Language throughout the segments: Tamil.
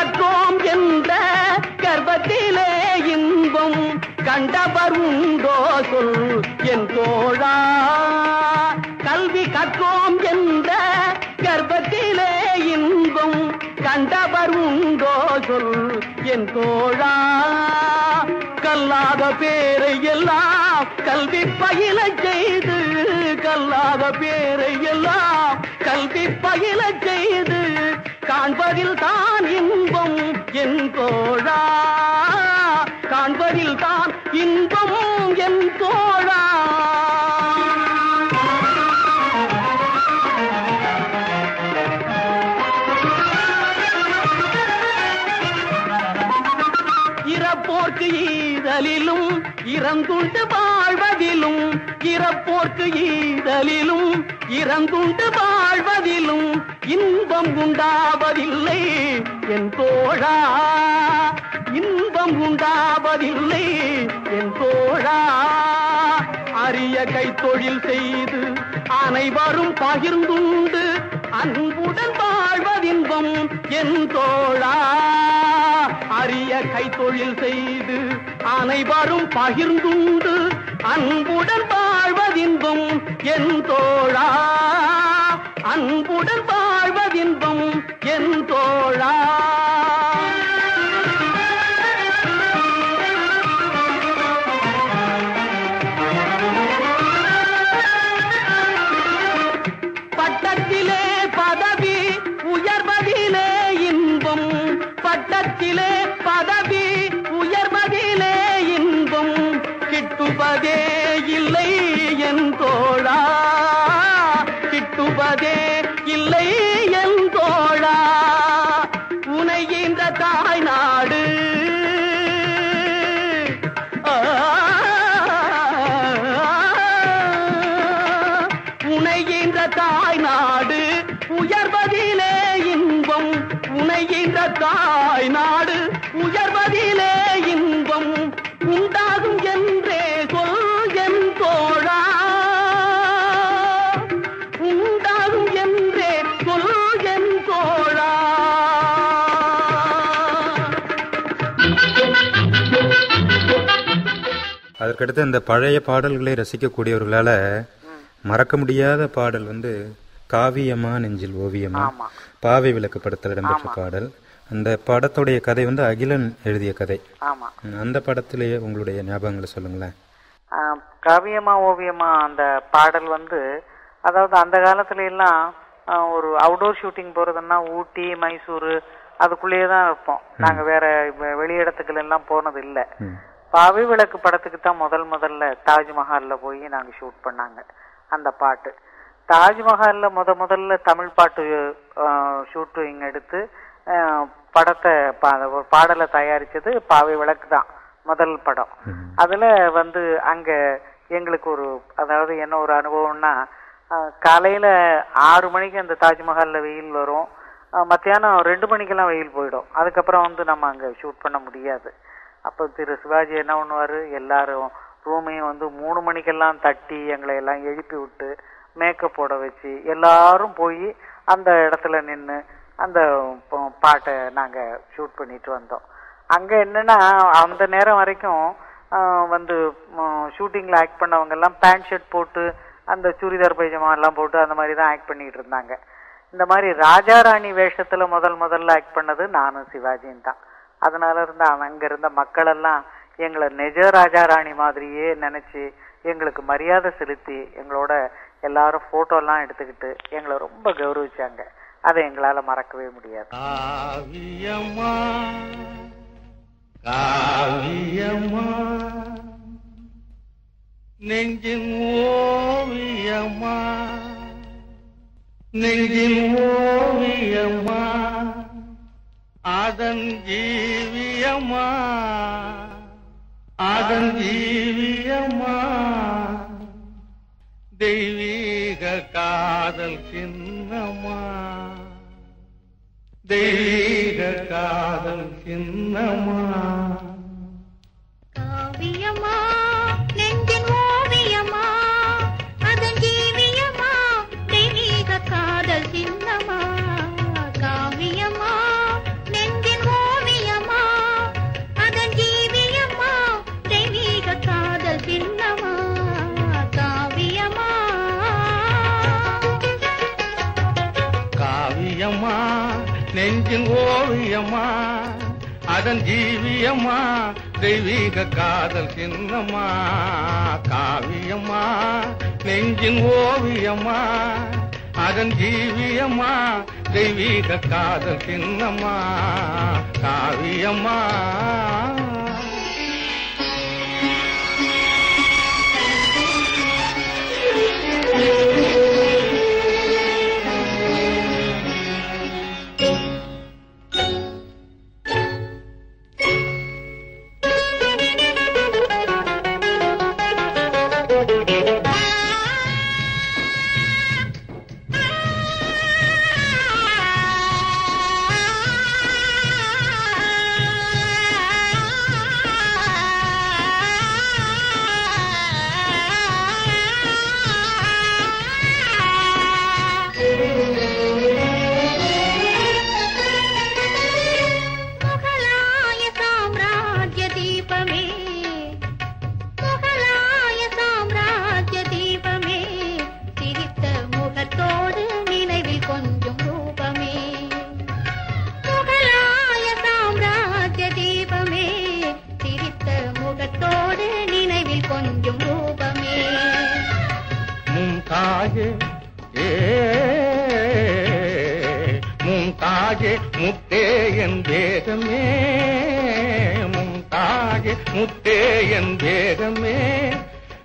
கற்றோம் என்ற கர்ப்பத்திலே இன்பம் கண்டவர் உண்டோ சொல் என் தோழா. கல்வி கற்றோம் என்ற கர்ப்பத்திலே இன்பம் கண்டவர் உண்டோ சொல் என் தோழா. கல்லாத பேரை எல்லாம் கல்வி பயில செய்து கல்லாத பேரை எல்லாம் கல்வி பயில செய்து காண்பதில் தான் இறப்போர்க்கு ஈதலிலும் இறந்துண்டு வாழ்வதிலும் இன்பம் உண்டாவதில்லை என் தோழா. இன்பம் உண்டாவதில்லை என் தோழா. அரிய கைத்தொழில் செய்து அனைவரும் பகிர்ந்துண்டு அன்புடன் வாழ்வதின்பம் என் தோழா. அரிய கைத்தொழில் செய்து அனைவரும் பகிர்ந்துண்டு அன்புடன் வாழ்வதின்பம் என் தோழா. அன்புடன் வாழ்வதின்பம் என் தோழா. பட்டத்திலே பதவி உயர்வதிலே இன்பம். பட்டத்திலே பதவி உயர்வதிலே இன்பம். கிட்டுவதே இல்லை என் தோழா கிட்டுவதே இல்லை என் தோழா. உனைகின்ற தாய் நாடு உனைகின்ற தாய் நாடு உயர்வதிலே இன்பம். உனைகின்ற தாய் நாடு அதற்கடுத்து இந்த பழைய பாடல்களை ரசிக்கக்கூடியவர்களால மறக்க முடியாத பாடல் வந்து காவியமா நெஞ்சில் ஓவியமா. பாவை விளக்கு படத்தில் இடம்பெற்ற பாடல். அந்த படத்துடைய கதை வந்து அகிலன் எழுதிய கதை. அந்த படத்திலேயே உங்களுடைய ஞாபகங்களை சொல்லுங்களேன். காவியமா ஓவியமா அந்த பாடல் வந்து அதாவது அந்த காலத்துல எல்லாம் ஒரு அவுடோர் ஷூட்டிங் போறதுன்னா ஊட்டி மைசூரு அதுக்குள்ளேயே தான் இருப்போம். நாங்க வேற வெளி இடத்துக்குள்ள எல்லாம் போனது இல்ல. பாவை விளக்கு படத்துக்கு தான் முதல் முதல்ல தாஜ்மஹால்ல போய் நாங்க ஷூட் பண்ணாங்க அந்த பாட்டு. தாஜ்மஹால்ல முத முதல்ல தமிழ் பாட்டு ஷூட்டிங் எடுத்து படத்தை பா- ஒரு பாடலை தயாரிச்சது பாவை விளக்கு தான் முதல் படம். அதுல வந்து அங்க எங்களுக்கு ஒரு அதாவது என்ன ஒரு அனுபவம்னா காலையில ஆறு மணிக்கு அந்த தாஜ்மஹால்ல வெயில் வரும் மத்தியானம் ரெண்டு மணிக்கெல்லாம் வெயில் போயிடும். அதுக்கப்புறம் வந்து நம்ம அங்க ஷூட் பண்ண முடியாது. அப்போ திரு சிவாஜி என்ன பண்ணுவார்? எல்லாரும் ரூமையும் வந்து மூணு மணிக்கெல்லாம் தட்டி எங்களை எல்லாம் எழுப்பி விட்டு மேக்கப் போட வச்சு எல்லாரும் போய் அந்த இடத்துல நின்று அந்த பாட்டை நாங்கள் ஷூட் பண்ணிட்டு வந்தோம். அங்கே என்னென்னா அந்த நேரம் வரைக்கும் வந்து ஷூட்டிங்கில் ஆக்ட் பண்ணவங்கெல்லாம் பேண்ட் ஷர்ட் போட்டு அந்த சுடிதார் பைஜமா எல்லாம் போட்டு அந்த மாதிரி தான் ஆக்ட் பண்ணிகிட்டு இருந்தாங்க. இந்த மாதிரி ராஜா ராணி வேஷத்தில் முதல் முதல்ல ஆக்ட் பண்ணது நானும் சிவாஜியும் தான். அதனால இருந்த அங்க இருந்த மக்கள் எல்லாம் எங்களை நிஜ ராஜா ராணி மாதிரியே நினைச்சு எங்களுக்கு மரியாதை செலுத்தி எங்களோட எல்லாரும் போட்டோ எல்லாம் எடுத்துக்கிட்டு எங்களை ரொம்ப கௌரவிச்சாங்க. அதை எங்களால மறக்கவே முடியாது. நெஞ்சின் ஓவியம்மா நெஞ்சின் ஓவியம்மா. அதன் ஜீவியம்மா அதன் ஜீவியம்மா தெய்வீக காதல் சின்னம்மா தெய்வீக காதல் சின்னம்மா அதன் ஜீவியம்மா தெய்வீக காதல் சின்னம்மா காவியம்மா நெஞ்சின் ஓவியம்மா அதன் ஜீவியம்மா தெய்வீக காதல் சின்னம்மா காவியம்மா. மும்தாஜே முத்தே என் வேகமே மும்தாஜே முத்தே என் வேகமே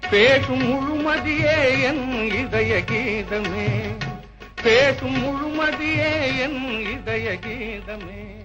பேசும் முழுமதியே என் இதய கீதமே. பேசும் முழுமதியே என் இதய கீதமே.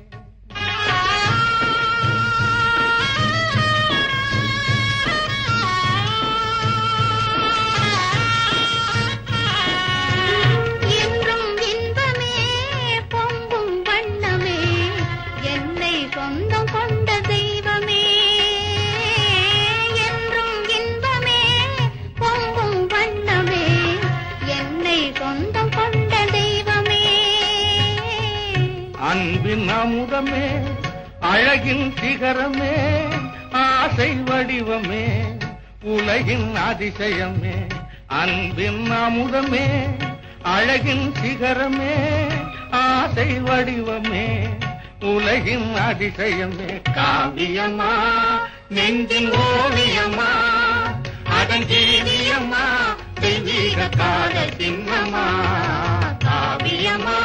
ஆசை வடிவமே உலகின் அதிசயமே அன்பின் அமுதமே அழகின் சிகரமே ஆசை வடிவமே உலகின் அதிசயமே. காவியமா நெஞ்சின் ஓவியமா அதன் ஜீவியமா தெய்வீக கால சின்னமா காவியமா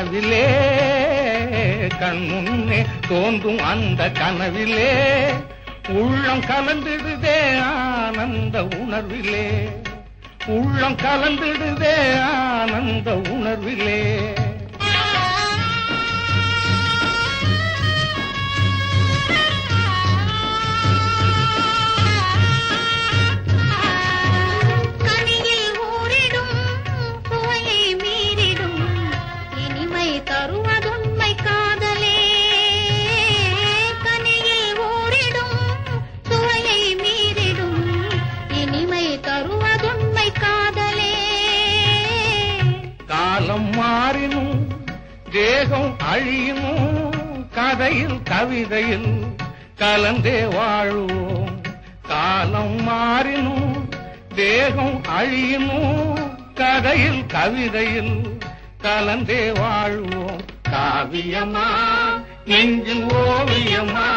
கனவிலே கண்முன்னே தோன்றும் அந்த கனவிலே. உள்ளம் கலந்திடுதே ஆனந்த உணர்விலே. உள்ளம் கலந்திடுதே ஆனந்த உணர்விலே. கவிதையில் கலந்தே வாழுவோம். காலம் மாறினும் தேகம் அழியினும் கதையில் கவிதையில் கலந்தே வாழ்வோம். காவியமா நெஞ்சின் ஓவியமா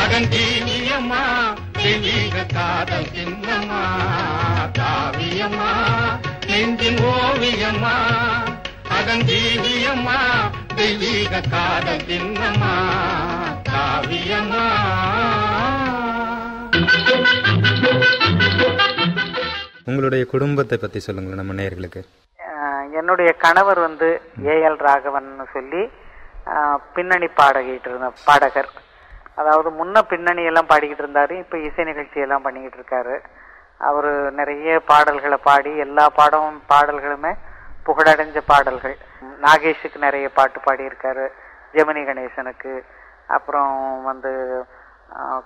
அகஞ்சீவியமா தெளிக காதல் சின்னமா. காவியமா நெஞ்சின் ஓவியமா அகஞ்சீவியமா தெய்வீக காதல் சின்னமா காவியமா? உங்களுடைய குடும்பத்தை பற்றி சொல்லுங்களேன் நம்ம நேயர்களுக்கு. ஆஹ் என்னுடைய கணவர் வந்து ஏஎல் ராகவன் சொல்லி ஆஹ், பின்னணி பாடகிட்டு இருந்த பாடகர். அதாவது முன்ன பின்னணி எல்லாம் பாடிக்கிட்டு இருந்தாரு இப்ப இசை நிகழ்ச்சி எல்லாம் பண்ணிக்கிட்டு இருக்காரு. அவரு நிறைய பாடல்களை பாடி எல்லா பாடம் பாடல்களுமே புகழடைஞ்ச பாடல்கள். நாகேஷுக்கு நிறைய பாட்டு பாடியிருக்காரு. ஜெமினி கணேசனுக்கு. அப்புறம் வந்து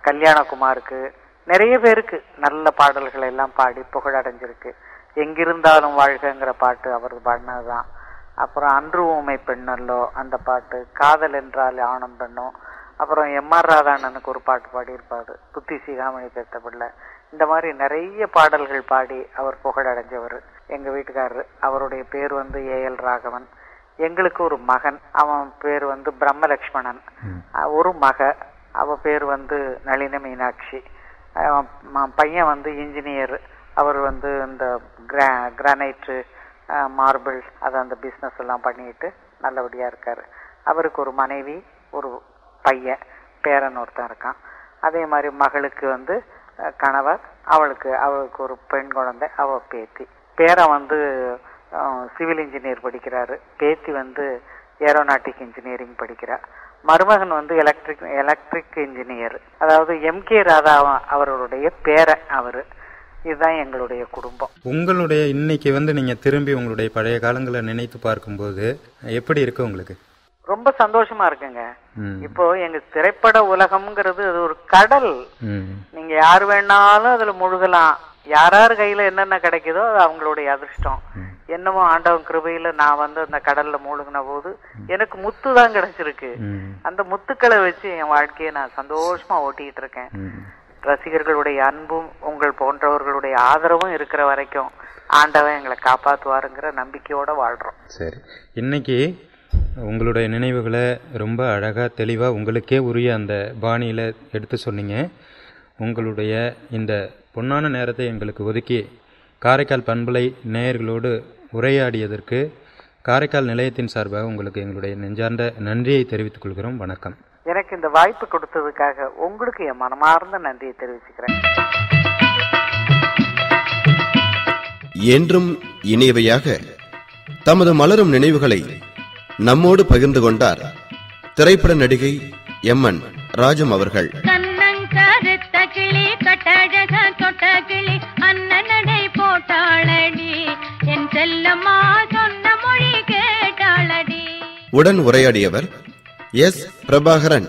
கல்யாணகுமாருக்கு. நிறைய பேருக்கு நல்ல பாடல்கள் எல்லாம் பாடி புகழடைஞ்சிருக்கு. எங்கிருந்தாலும் வாழ்கங்கிற பாட்டு அவர் பாடினதுதான். அப்புறம் அன்று ஊமை பெண்ணல்லோ அந்த பாட்டு. காதல் என்றால் ஆணும் பெண்ணும். அப்புறம் எம் ஆர் ராதாண்ணனுக்கு ஒரு பாட்டு பாடியிருப்பாரு. புத்தி சிகாமணி பெற்ற பிள்ளை. இந்த மாதிரி நிறைய பாடல்கள் பாடி அவர் புகழடைஞ்சவர். எங்க வீட்டுக்காரரு. அவருடைய பேர் வந்து ஏஎல் ராகவன். எங்களுக்கு ஒரு மகன். அவன் பேர் வந்து பிரம்மலக்ஷ்மணன். ஒரு மக. அவ பேர் வந்து நளின மீனாட்சி. பையன் வந்து இன்ஜினியர். அவர் வந்து இந்த கிரா கிரானைட்டு மார்பிள் அது அந்த பிஸ்னஸ் எல்லாம் பண்ணிட்டு நல்லபடியா இருக்காரு. அவருக்கு ஒரு மனைவி ஒரு பையன் பேரன் ஒருத்தன் இருக்கான். அதே மாதிரி மகளுக்கு வந்து கணவர். அவளுக்கு அவளுக்கு ஒரு பெண் குழந்தை அவ பேத்தி. பேரன் வந்து சிவில் இன்ஜினியர் படிக்கிறாரு. பேத்தி வந்து ஏரோநாட்டிக் இன்ஜினியரிங் படிக்கிறா. மருமகன் வந்து எலக்ட்ரிக் எலக்ட்ரிக் இன்ஜினியர் அதாவது எம் கே ராதா அவர்களுடைய பேரன் அவரு. இதுதான் எங்களுடைய குடும்பம். உங்களுடைய இன்னைக்கு வந்து நீங்க திரும்பி உங்களுடைய பழைய காலங்களை நினைத்து பார்க்கும்போது எப்படி இருக்கு உங்களுக்கு? ரொம்ப சந்தோஷமா இருக்குங்க. இப்போ எங்க திரைப்பட உலகம்ங்கிறது அது ஒரு கடல். நீங்க யார் வேணாலும் அதுல முழுகலாம். யாரார் கையில என்னென்ன கிடைக்குதோ அது அவங்களுடைய அதிர்ஷ்டம். என்னமோ ஆண்டவன் கிருபையில நான் வந்து அந்த கடல்ல மூழ்கின போது எனக்கு முத்து தான் கிடைச்சிருக்கு. அந்த முத்துக்களை வச்சு என் வாழ்க்கையை நான் சந்தோஷமா ஓட்டிட்டு இருக்கேன். ரசிகர்களுடைய அன்பும் உங்கள் போன்றவர்களுடைய ஆதரவும் இருக்கிற வரைக்கும் ஆண்டவன் எங்களை காப்பாத்துவாருங்கிற நம்பிக்கையோட வாழ்றோம். சரி. இன்னைக்கு உங்களுடைய நினைவுகளை ரொம்ப அழகாக தெளிவாக உங்களுக்கே உரிய அந்த பாணியில் எடுத்து சொன்னீங்க. உங்களுடைய இந்த பொன்னான நேரத்தை எங்களுக்கு ஒதுக்கி காரைக்கால் பண்பலை நேயர்களோடு உரையாடியதற்கு காரைக்கால் நிலையத்தின் சார்பாக உங்களுக்கு எங்களுடைய நெஞ்சார்ந்த நன்றியை தெரிவித்துக் கொள்கிறோம். வணக்கம். எனக்கு இந்த வாய்ப்பு கொடுத்ததுக்காக உங்களுக்கு என் மனமார்ந்த நன்றியை தெரிவிச்சுக்கிறேன். என்றும் இனியவையாக தமது மலரும் நினைவுகளை நம்மோடு பகிர்ந்து கொண்டார் திரைப்பட நடிகை எம்என் ராஜம் அவர்கள். கிளி கட்டழக தொட்ட கிளி அண்ணனடை போட்டாளடி. என் செல்லம்மா சொன்ன மொழி கேட்டாளடி. உடன் உரையாடியவர் எஸ். பிரபாகரன்.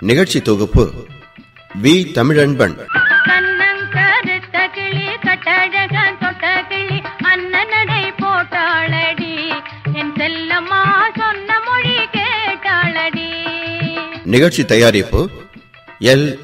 நிகழ்ச்சி தொகுப்பு வி. தமிழன்பன். கண்ணங்கருத்த கிளி கட்டழக தொட்ட கிளி அண்ணனடை போட்டாளடி. என் செல்லம்மா சொன்ன மொழி கேட்டாளடி. நிகழ்ச்சி தயாரிப்பு எல்.